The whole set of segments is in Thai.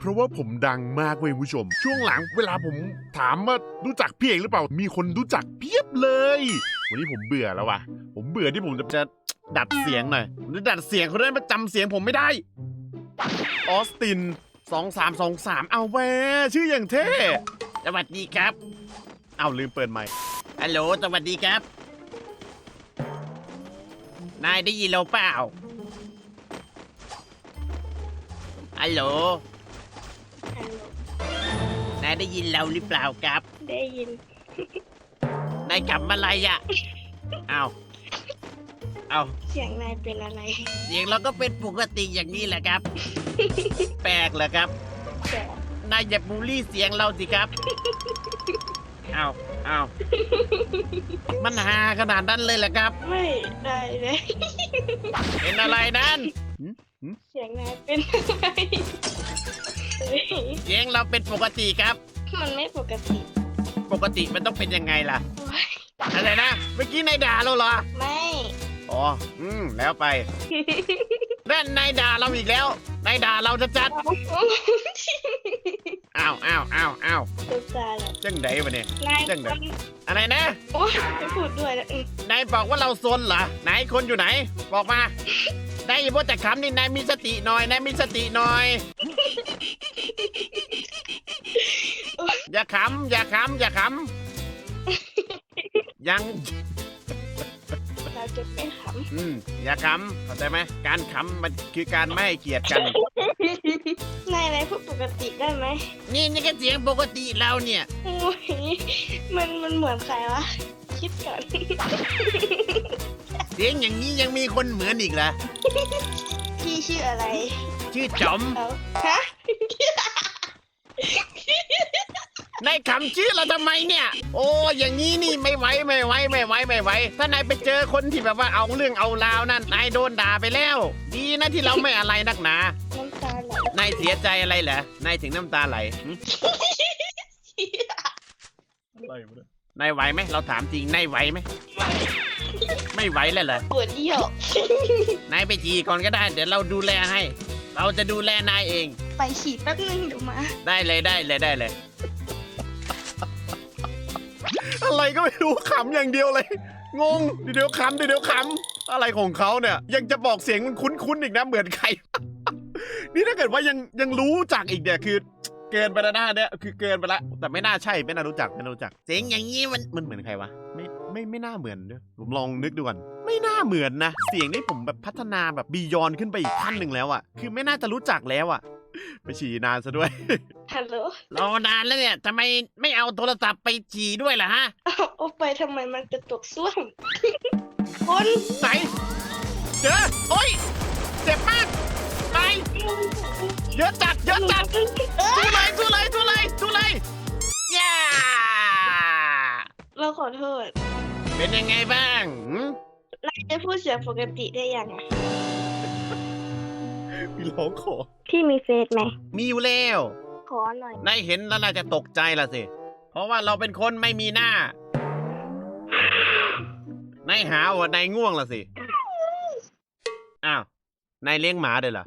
เพราะว่าผมดังมากเว้ยคุณผู้ชม ช่วงหลังเวลาผมถามว่ารู้จักพี่เอกหรือเปล่า มีคนรู้จักเพียบเลย วันนี้ผมเบื่อแล้วว่ะ ผมเบื่อที่ผมจะจะดัดเสียงหน่อยผมจะดัดเสียงเขาได้มาจำเสียงผมไม่ได้ ออสตินสองสามสองสามเอาแวชื่ออย่างเท่สวัสดีครับ เอาลืมเปิดไมค์ฮัลโหลสวัสดีครับ นายได้ยินเราเปล่าฮัลโหลายได้ยินเราหรือเปล่าครับ ได้ยิน นายกลับมาอะไรอะเอาเอาเสียงนายเป็นอะไรเสียงเราก็เป็นปกติอย่างนี้แหละครับ แปลกเหรอครับ แต่นายอย่าบูลลี่เสียงเราสิครับ เอาเอามันฮาขนาดนั้นเลยเหรอครับ ไม่ได้เลย เป็นอะไรนั้น เสียงนายเป็นอะไร เฮ้ยเสียงเราเป็นปกติครับ มันไม่ปกติปกติมันต้องเป็นยังไงล่ะ โอ๊ยอะไรนะ เมื่อกี้นายด่าเราเหรอ ไม่ อ๋อ อืม แล้วไปนั่นนายด่าเราอีกแล้ว นายด่าเราจะจัดอ้าวอ้าวอ้าวอ้าวตกตาเหรอจังไดวะเนี่ย นายจังคไดอะไรนะ โอ้ยไม่พูดด้วยแล้วอืมนายบอกว่าเราซนเหรอ ไหนคนอยู่ไหน บอกมา นายอย่าพูดแต่คำนี่นายมีสติหน่อย นายมีสติหน่อย อย่าขำอย่าขำอย่าขำยัง เราจะไม่ขอืมอย่าขำเข้าใจไหมการขำมันคือการไม่ให้เกียรติกันำนายนายพูดปกติได้ไหมนี่นี่ก็เสียงปกติเราเนี่ย โอ้ยมันมันเหมือนใครวะ คิดก่อน เสียงอย่างนี้ยังมีคนเหมือนอีกเหรอพี่ชื่ออะไร ชื่อจอม เอาฮะ นายขำชื่อเราทำไมเนี่ย โอ้อย่างนี้นี่ไม่ไหวไม่ไหวไม่ไหวไม่ไหวถ้านายไปเจอคนที่แบบว่าเอาเรื่องเอาราวนั่นนายโดนด่าไปแล้ว ดีนะที่เราไม่อะไรนักหนาน้ำตาไหลนายเสียใจอะไรเหรอนายถึงน้ำตาไหลหึนายไหวไหมเราถามจริงนายไหวไหมไม่ไหวแล้วเหรอปวดเยี่ยวนายไปจีก่อนก็ได้ เดี๋ยวเราดูแลให้ เราจะดูแลนายเอง ไปฉีดแป๊บนึงเดี๋ยวมา ได้เลยได้เลยได้เลย อะไรก็ไม่รู้ขำอย่างเดียวเลย งงเดี๋ยวขำเดี๋ยวขำอะไรของเขาเนี่ย ยังจะบอกเสียงมันคุ้นๆอีกนะเหมือนใคร นี่ถ้าเกิดว่ายังยังรู้จักอีกเนี่ยคือ เกินไปแล้วนะเนี่ยคือเกินไปแล้วแต่ไม่น่าใช่ไม่น่ารู้จักไม่น่ารู้จัก เสียงอย่างนี้มันมันเหมือนใครวะไม่ไม่ไม่น่าเหมือนเด้อผมลองนึกดูก่อนไม่น่าเหมือนนะ เสียงนี่ผมแบบพัฒนาแบบบียอนขึ้นไปอีกขั้นหนึ่งแล้วอะคือไม่น่าจะรู้จักแล้วอะ ไปฉี่นานซะด้วย ฮัลโหลรอนานแล้วเนี่ยทำไมไม่เอาโทรศัพท์ไปฉี่ด้วยล่ะฮะเอาเอาไปทำไมมันกระตกส้วม คนไหนเจอโอ้ยเจ็บมากไปเยอะจัดเยอะจัดเออสู้เลยสู้เลยสู้เลยสู้เลยย่าเราขอโทษเป็นยังไงบ้างหืมนายจะพูดเสียงปกติได้ยังอะ พี่ร้องขอ พี่มีเฟซไหม มีอยู่แล้ว ขอหน่อย นายเห็นแล้วน่าจะตกใจละสิ เพราะว่าเราเป็นคนไม่มีหน้า นายหาว่านายง่วงละสิ อ้าว นายเลี้ยงหมาด้วยเหรอ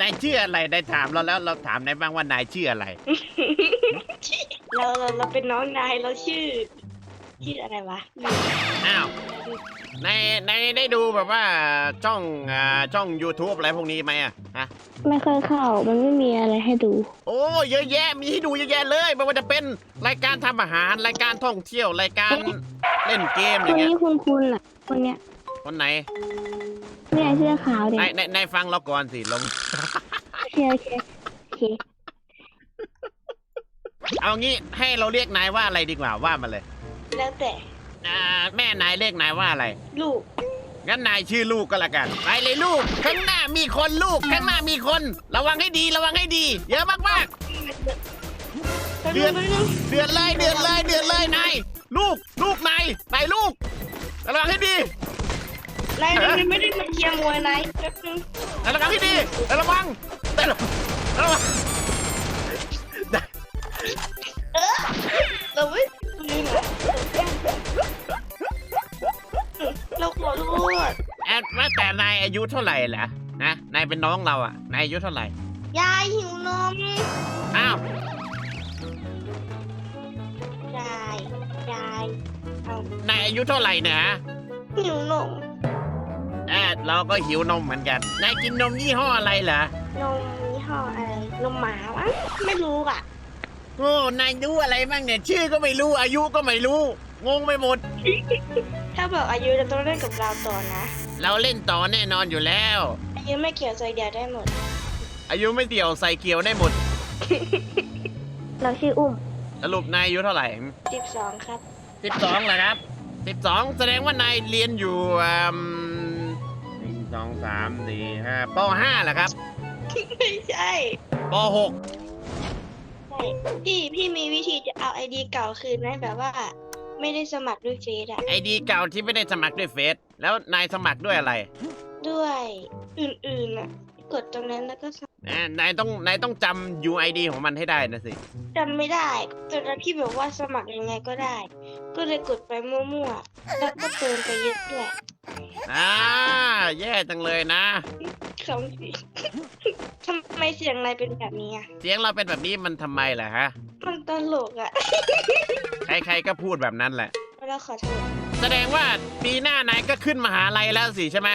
นายชื่ออะไร นายถามเราแล้ว เราถามนายบ้างว่านายชื่ออะไร เราเราเราเป็นน้องนายเราชื่อ ชื่ออะไรวะ อ้าว นายนายได้ดูแบบว่าช่องอ่าช่อง YouTube อะไรพวกนี้ไหมอะฮะ ไม่เคยเข้า มันไม่มีอะไรให้ดู โอ้เยอะแยะมีให้ดูเยอะแยะเลยไม่ว่าจะเป็นรายการทำอาหารรายการท่องเที่ยวรายการเล่นเกมอคย่านงเงี้ยนี้คุณคุณอะ คนเนี้ยคนไหนเนี่ยเสื้อขาวเนี่ยนายนายนายฟังเราก่อนสิลงโอเคโอเคโอเคเอางี้ให้เราเรียกนายว่าอะไรดีกว่าว่ามาเลย แล้วแต่ อ่าแม่นายเรียกนายว่าอะไร ลูก งั้นนายชื่อลูกก็แล้วกัน ไปเลยลูก ข้างหน้ามีคนลูก ข้างหน้ามีคน ระวังให้ดี ระวังให้ดี เยอะมากๆ เดือนเดือนเลย เดือนเลย เดือนเลยนาย ลูก ลูกนาย นายลูก ระวังให้ดี นายนายไม่ได้มาเชียร์มวยนายแป๊บนึงระวังให้ดีระวังระวังระวังเราไม่ลืมนะ เราขอโทษแอดว่าแต่นายอายุเท่าไหร่ล่ะนะนายเป็นน้องเราอะนายอายุเท่าไหร่ยายหิวนมอ้าวยายยายเอานายอายุเท่าไหร่เนะ หิวนมเออเราก็หิวนมเหมือนกันนายกินนมยี่ห้ออะไรเหรอนมยี่ห้ออะไรนมหมามั้งไม่รู้อะโอ้นายรู้อะไรบ้างเนี่ย ชื่อก็ไม่รู้อายุก็ไม่รู้ งงไปหมด ถ้าบอกอายุจะต้องเล่นกับเราต่อนะ เราเล่นต่อแน่นอนอยู่แล้ว อายุไม่เกี่ยวใจเดียวได้หมด อายุไม่เดี่ยวใส่เกี่ยวได้หมดเราชื่ออุ้มสรุปนายอายุเท่าไหร่สิบสองครับ สิบสองเหรอครับสิบสองแสดงว่านายเรียนอยู่อืมหนึ่งสองสามสี่ห้าปห้าเหรอครับไม่ใช่ปหก ใช่พี่พี่มีวิธีจะเอาไอดีเก่าคืนไหมแบบว่า ไม่ได้สมัครด้วยเฟซอะไอดีเก่าที่ไม่ได้สมัครด้วยเฟซแล้วนายสมัครด้วยอะไรด้วยอื่นๆอะกดตรงนั้นแล้วก็สมัครอ่านายต้องนายต้องจำ UID ของมันให้ได้นะสิจำไม่ได้ตอนนั้นพี่บอกว่าสมัครยังไงก็ได้ ก็เลยกดไปมั่วๆแล้วก็เติมไปเยอะด้วยอ่าแย่จังเลยนะ สองสีทำไมเสียงอะไรเป็นแบบนี้อะเสียงเราเป็นแบบนี้มันทำไมล่ะฮะ มันตลกอะ ใครๆก็พูดแบบนั้นแหละแล้วขอโทษแสดงว่าปีหน้านายก็ขึ้นมหาลัยแล้วสิใช่ไหม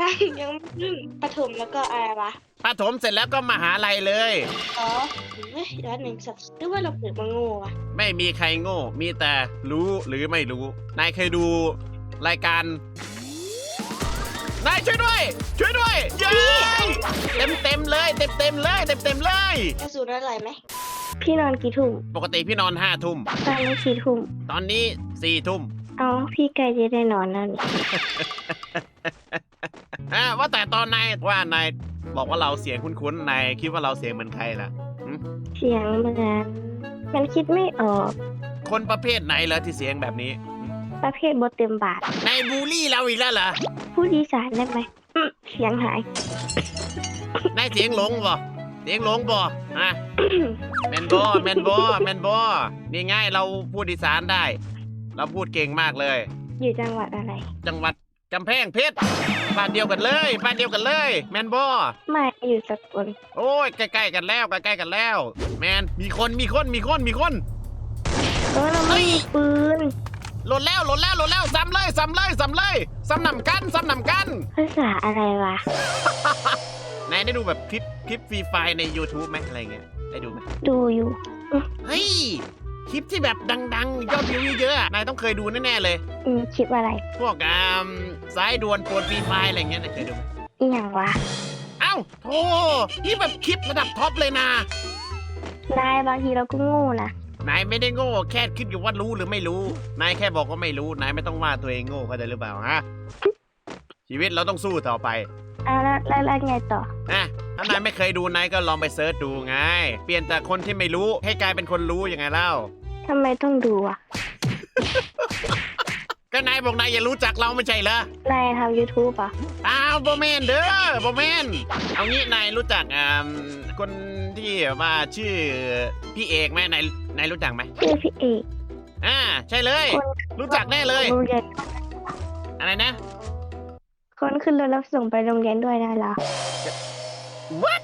ยังยังไม่ขึ้นประถมแล้วก็อะไรวะประถมเสร็จแล้วก็มหาลัยเลย อ๋อเฮ้ยร้านหนึ่งสับหรือว่าเราเปิดมาโง่อะไม่มีใครโง่ มีแต่รู้หรือไม่รู้ นายเคยดูรายการ นายช่วยด้วย ช่วยด้วยเย้เต็มเต็มๆเลย เต็มเต็มๆเลย เต็มเต็มๆเลย กระสุนอะไรไหม พี่นอนกี่ทุ่มปกติพี่นอนห้าทุ่มตอนนี้กี่ทุ่มตอนนี้สี่ทุ่มเอาพี่ใกล้จะได้นอนแล้วนี่อ่าว่าแต่ตอนนายว่านายบอกว่าเราเสียงคุ้นๆนายคิดว่าเราเสียงเหมือนใครล่ะ เสียงเหมือนมันคิดไม่ออกคนประเภทไหนเหรอที่เสียงแบบนี้ประเภทบทเต็มบาทนายบูลลี่เราอีกแล้วเหรอพูดอีสานได้ไหมอืมเสียงหาย นายเสียงหลงบ่ เสียงหลงบ่อะแมนบอแมนบอแมนบอนี่ง่ายเราพูดอีสานได้ เราพูดเก่งมากเลย อยู่จังหวัดอะไร จังหวัดกำแพงเพชรบ้านเดียวกันเลยบ้านเดียวกันเลย แมนบอไม่อยู่สกลโอ้ยใกล้ๆกันแล้วใกล้ๆกันแล้ว แมนมีคนมีคนมีคนมีคนเออเราไม่มีปืนหล่นแล้วหล่นแล้วหล่นแล้วซ้ำเลยซ้ำเลยซ้ำเลยซ้ำนำกันซ้ำนำกัน ภาษาอะไรวะนายได้ดูแบบคลิปคลิปฟรีไฟใน YouTube ไหมอะไรเงี้ยได้ดูไหมดูอยู่ เฮ้ยคลิปที่แบบดังๆ ยอดวิวเยอะๆอะนายต้องเคยดูแน่ๆเลย อืมคลิปอะไรพวกอ่าสายด่วนปวดฟรีไฟอะไรเงี้ยนายเคยดูไหมอีหยังวะเอ้าโธ่นี่แบบคลิประดับท็อปเลยนะนายบางทีเราก็โง่นะนายไม่ได้โง่แค่คิดอยู่ว่ารู้หรือไม่รู้นายแค่บอกว่าไม่รู้นายไม่ต้องว่าตัวเองโง่เข้าใจหรือเปล่าฮะชีวิตเราต้องสู้ต่อไป อะแล้วแล้วแล้วไงต่อ อะถ้านายไม่เคยดูนายก็ลองไปเซิร์ชดูไง เปลี่ยนจากคนที่ไม่รู้ให้กลายเป็นคนรู้ยังไงเล่า ทำไมต้องดูอะ ก็นายบอกนายอย่ารู้จักเราไม่ใช่เหรอ นายทำ YouTube อะ อ้าวบอแมนเด้อบอแมนเอางี้นายรู้จักอ่าคนที่ว่าชื่อพี่เอกไหมนายนายรู้จักไหมชื่อพี่เอกอ่าใช่เลยคนรู้จักแน่เลย โรงเรียนอะไรนะ คนขึ้นรถรับส่งไปโรงเรียนด้วยได้เหรอ What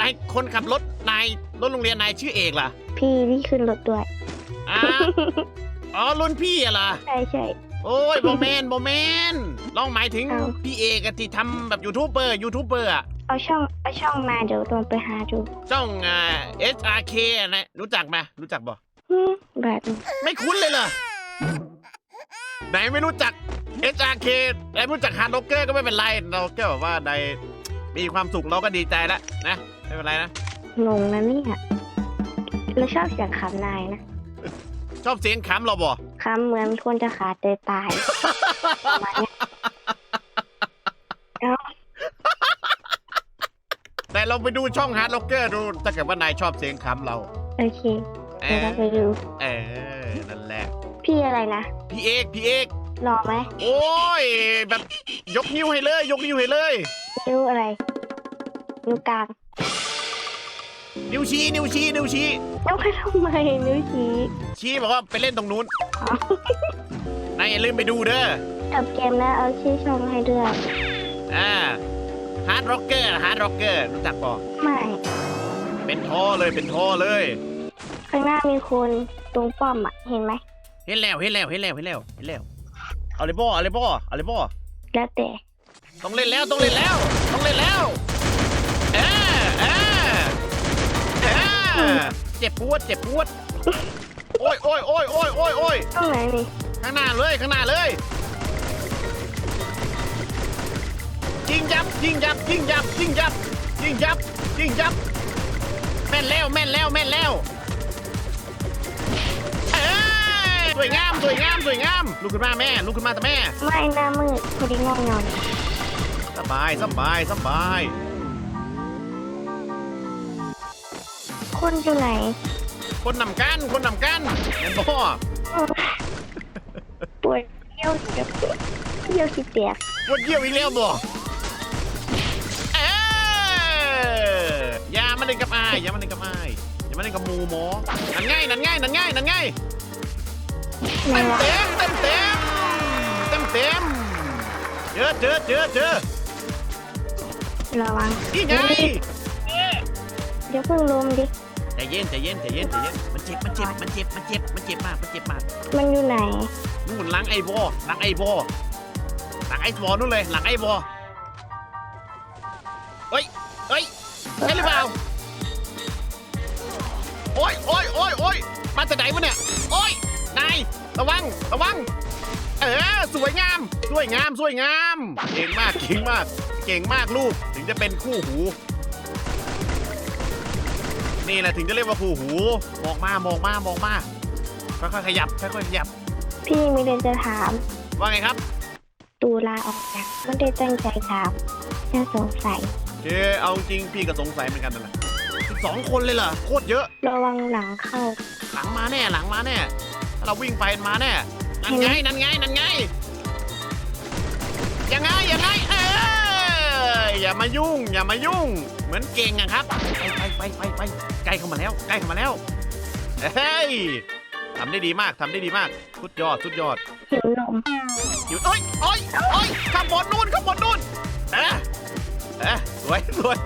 นายคนขับรถนายรถโรงเรียนนายชื่อเอกเหรอพี่ที่ขึ้นรถด้วยอ้าอ๋อรุ่นพี่อะเหรอ ใช่ใช่ โอ้ยบอแมนบอแมนลองหมายถึงเอ้า พี่เอกอะที่ทำแบบยูทูบเบอร์ยูทูบเบอร์อะเอาช่องเอาช่องมาเดี๋ยวโดนไปหาดูช่องอ่า SRK อะนะรู้จักไหมรู้จักบ่ ฮึมแบบนี้ไม่คุ้นเลยเหรอไหนไม่รู้จัก SRK ไหนไม่รู้จักฮาร์ดล็อกเกอร์ก็ไม่เป็นไร เราแค่แบบว่าในมีความสุขเราก็ดีใจแล้วนะ ไม่เป็นไรนะ งงนะเนี่ยเราชอบเสียงขำนายนะชอบเสียงขำเราบ่ขำเหมือนคนจะขาดใจตายประมาณเนี้ยเอ้าแต่เราไปดูช่องฮาร์ดล็อกเกอร์ดูถ้าเกิดว่านายชอบเสียงขำเรา โอเคเอเดี๋ยวอเราไปดู เออนั่นแหละ พี่อะไรนะ พี่เอก พี่เอก รอไหมโอ้ยแบบยกนิ้วให้เลย ยกนิ้วให้เลย นิ้วอะไรนิ้วกลางนิ้วชี้นิ้วชี้นิ้วชี้แล้วไปทำไมนิ้วชี้ชี้บอกว่าไปเล่นตรงนู้นอ๋อนายอย่าลืมไปดูเด้อจบเกมแล้วเอาชื่อช่องให้ด้วยอ่าฮาร์ดร็อกเกอร์ฮาร์ดร็อกเกอร์รู้จักปะไม่เป็นท่อเลยเป็นท่อเลย ข้างหน้ามีคนตรงป้อมอะเห็นไหมเห็นแล้วเห็นแล้วเห็นแล้วเห็นแล้วเห็นแล้ว เอาเลยบ่เอาเลยบ่เอาเลยบ่แล้วแต่ต้องเล่นแล้วต้องเล่นแล้ว ต้องเล่นแล้วเออเออเออเจ็บปวดเจ็บปวดโอ้ยโอ้ยโอ้ยโอ้ยโอ้ยโอ้ยตรงไหนนี่ข้างหน้าเลยข้างหน้าเลยยิงยับยิงยับยิงยับยิงยับยิงยับยิงยับแม่นแล้วแม่นแล้วแม่นแล้ว วยงามสวยงามสวยงามลุกขึ้นมาแม่ลุกขึ้นมาแต่แม่ไม่หน้ามืดพอดีง่วงนอนสบายสบายสบายคนอยู่ไหนคนนำกันคนนำกันเห็นบ่ปวดเยี่ยวจะปวดเยี่ยวสิแตกวันเยี่ยวอีกแล้วบ่เอ้ยอย่ามาเล่นกับอายอย่ามาเล่นกับอายอย่ามาเล่นกับหมูหมอนั่นง่ายนั่นง่ายนั่นง่ายนั่นง่ายไหน เต็มวะเต็มเต็มเต็มเต็มเต็มเจอเจอเจอเจอระวังนี่ไงเดี๋ยวเพิ่งลมดิใจเย็นใจเย็นใจเย็นใจเย็นมันเจ็บมันเจ็บมันเจ็บมันเจ็บมันเจ็บมากมันเจ็บมากมันอยู่ไหนนู่นหลังไอ้บอหลังไอ้บอหลังไอ้บอนู่นเลยหลังไอ้บอเฮ้ยเฮ้ยใช่หรือเปล่าโอ้ยโอ้ยโอ้ยโอ้ยมาจากไหนวะเนี่ยโอ้ยนาย ระวัง ระวัง เออ สวยงาม สวยงาม สวยงาม เก่งมาก เก่งมาก เก่งมากลูก ถึงจะเป็นคู่หู นี่แหละถึงจะเรียกว่าคู่หู มองมา มองมา มองมา ค่อยๆขยับ ค่อยๆขยับ พี่มีเรื่องจะถาม ว่าไงครับ ตูลาออกจากไม่ได้ตั้งใจถามแค่สงสัยเจเอาจริงพี่ก็สงสัยเหมือนกันนั่นแหละสิบสองคนเลยเหรอ โคตรเยอะ ระวังหลังเข้า หลังมาแน่ หลังมาแน่ ถ้าเราวิ่งไปมาแน่นั่นไงนั่นไงนั่นไงยังไงยังไงเอออย่ามายุ่ง อย่ามายุ่ง เหมือนเก่งอะครับ ไปไปไปไปไปใกล้เข้ามาแล้วใกล้เข้ามาแล้วเฮ้ยทำได้ดีมากทำได้ดีมากสุดยอดสุดยอดหิวนมอยู่เอ้ยเอ้ยเอ้ยข้างบนนู่นข้างบนนู่นเอ๊ะเอ๊ะสวยสวย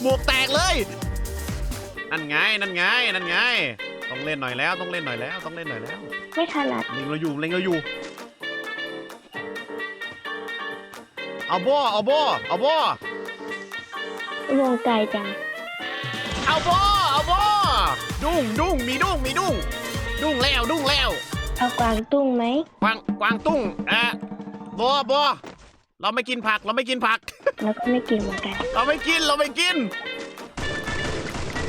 หมวกแตกเลย นั่นไงนั่นไงนั่นไง ต้องเล่นหน่อยแล้วต้องเล่นหน่อยแล้วต้องเล่นหน่อยแล้วไม่ถนัดเล็งเราอยู่เล็งเราอยู่เอาบ่เอาบ่เอาบ่วงไกลจังเอาบ่เอาบ่ดุ้งดุ้งมีดุ้งมีดุ้งดุ้งแล้วดุ้งแล้วเอากวางตุ้งไหมกวางกวางตุ้งอะบ่บ่เราไม่กินผักเราไม่กินผักแล้วก็ไม่กินเหมือนกันเราไม่กินเราไม่กิน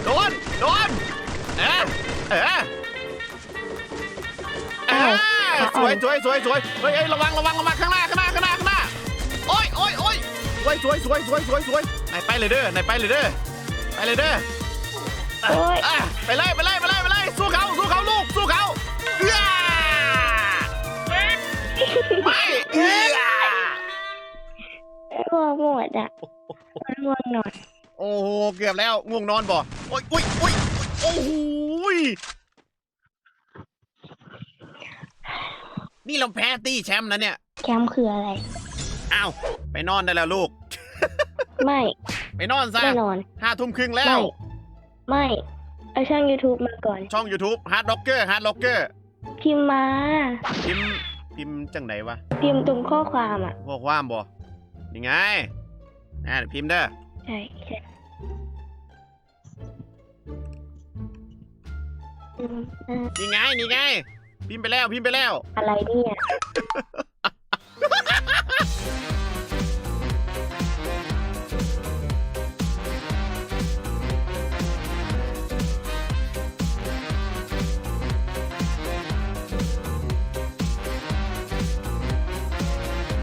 โดนโดนเอ๊ะ เอ๊ะเอ๊ะสวยสวยสวยสวยเฮ้ยเฮ้ยระวังระวังระวังข้างหน้าข้างหน้าข้างหน้าข้างหน้าโอ้ยโอ้ยโอ้ยสวยสวยสวยสวยสวยสวยไหนไปเลยเด้อไหนไปเลยเด้อไปเลยเด้อโอ๊ยอะไปเลยไปเลยไปเลยไปเลยสู้เขาสู้เขาลูกสู้เขาเอื้อไม่เอื้อง่วงหมดอะมันง่วงนอน โอ้โหเกือบแล้วง่วงนอนบ่โอ้ยอุ้ยอุ้ยโอ้โห ย นี่เราแพ้ตี้แชมป์นะเนี่ย แคมป์คืออะไร อ้าว ไปนอนได้แล้วลูก ไม่ไปนอนซะไม่นอน ห้าทุ่มครึ่งแล้ไม่วไม่เอาช่อง YouTube มาก่อน ช่อง YouTube Hard Rocker Hard Rocker พิมพ์มา พิมพ์พิมพ์จังไหนวะพิมพ์ตรงข้อความอะ พวกว่ามบ่ยังไงอ่าพิมพ์เด้อใช่ใช่ นี่ไงนี่ไงพิมพ์ไปแล้วพิมพ์ไปแล้ว อะไรเนี่ย